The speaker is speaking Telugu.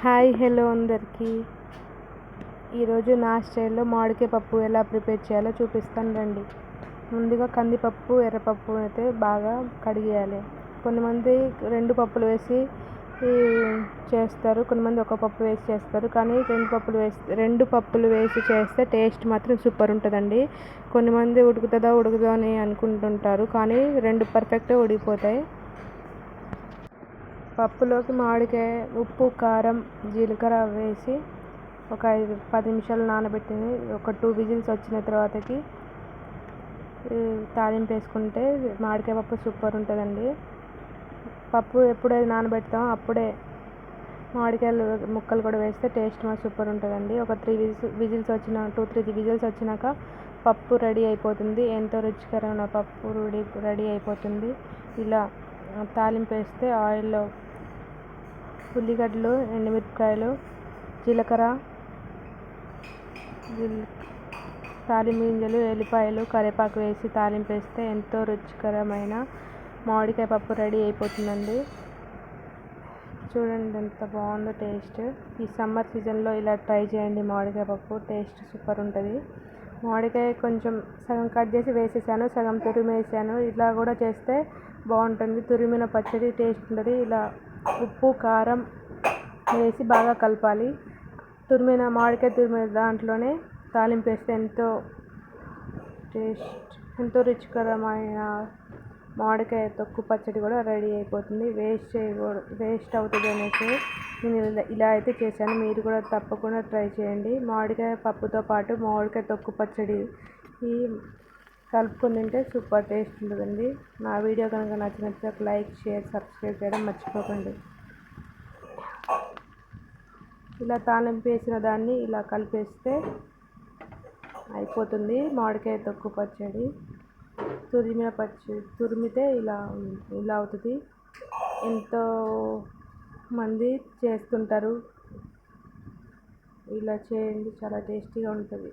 హాయ్ హలో అందరికీ. ఈరోజు నా స్టైల్లో మామిడికాయ పప్పు ఎలా ప్రిపేర్ చేయాలో చూపిస్తాను రండి. ముందుగా కందిపప్పు ఎర్రపప్పు అయితే బాగా కడిగేయాలి. కొంతమంది రెండు పప్పులు వేసి చేస్తారు. కొంతమంది ఒక పప్పు వేసి చేస్తారు. కానీ రెండు పప్పులు వేసి రెండు పప్పులు వేసి చేస్తే టేస్ట్ మాత్రం సూపర్ ఉంటుందండి. కొంతమంది ఉడుకుతుందా ఉడుకుదా అని అనుకుంటుంటారు. కానీ రెండు పర్ఫెక్ట్గా ఉడికిపోతాయి. పప్పులోకి మామిడికాయ ఉప్పు కారం జీలకర్ర వేసి ఒక ఐదు పది నిమిషాలు నానబెట్టింది. ఒక టూ విజిల్స్ వచ్చిన తర్వాతకి తాలింపు వేసుకుంటే మామిడికాయ పప్పు సూపర్ ఉంటుందండి. పప్పు ఎప్పుడైతే నానబెడతామో అప్పుడే మామిడికాయలు ముక్కలు కూడా వేస్తే టేస్ట్ మా సూపర్ ఉంటుందండి. ఒక త్రీ విజిల్స్ విజిల్స్ వచ్చిన టూ త్రీ విజిల్స్ వచ్చినాక పప్పు రెడీ అయిపోతుంది. ఎంతో రుచికరమైన పప్పు రెడీ రెడీ అయిపోతుంది. ఇలా తాలింపు వేస్తే ఆయిల్లో ఉల్లిగడ్డలు ఎండుమిరపకాయలు జీలకర్ర తాలింపు గింజలు ఎల్లిపాయలు కరివేపాకు వేసి తాలింపు వేస్తే ఎంతో రుచికరమైన మామిడికాయ పప్పు రెడీ అయిపోతుందండి. చూడండి ఎంత బాగుందో టేస్ట్. ఈ సమ్మర్ సీజన్లో ఇలా ట్రై చేయండి మామిడికాయ పప్పు టేస్ట్ సూపర్ ఉంటుంది. మామిడికాయ కొంచెం సగం కట్ చేసి వేసేసాను సగం తురిమేసాను. ఇలా కూడా చేస్తే బాగుంటుంది. తురిమిన పచ్చడి టేస్ట్ ఉంటుంది. ఇలా ఉప్పు కారం వేసి బాగా కలపాలి. తురిమిన మామిడికాయ తురిమిన దాంట్లోనే తాలింపు వేస్తే ఎంతో టేస్ట్ ఎంతో రుచికరమైన మామిడికాయ తొక్కు పచ్చడి కూడా రెడీ అయిపోతుంది. వేస్ట్ చేయకూడదు వేస్ట్ అవుతుంది అనేసి నేను ఇలా అయితే చేశాను. మీరు కూడా తప్పకుండా ట్రై చేయండి. మామిడికాయ పప్పుతో పాటు మామిడికాయ తొక్కు పచ్చడి ఈ కలుపుకొని తింటే సూపర్ టేస్ట్ ఉంటుందండి. నా వీడియో కనుక నచ్చినట్లయితే ఒక లైక్ షేర్ సబ్స్క్రైబ్ చేయడం మర్చిపోకండి. ఇలా తాలింపు వేసిన దాన్ని ఇలా కలిపేస్తే అయిపోతుంది. మామిడికాయ తొక్కు పచ్చడి. తురిమిన పచ్చడి తురిమితే ఇలా ఇలా అవుతుంది. ఎంతో మంది చేస్తుంటారు. ఇలా చేయండి చాలా టేస్టీగా ఉంటుంది.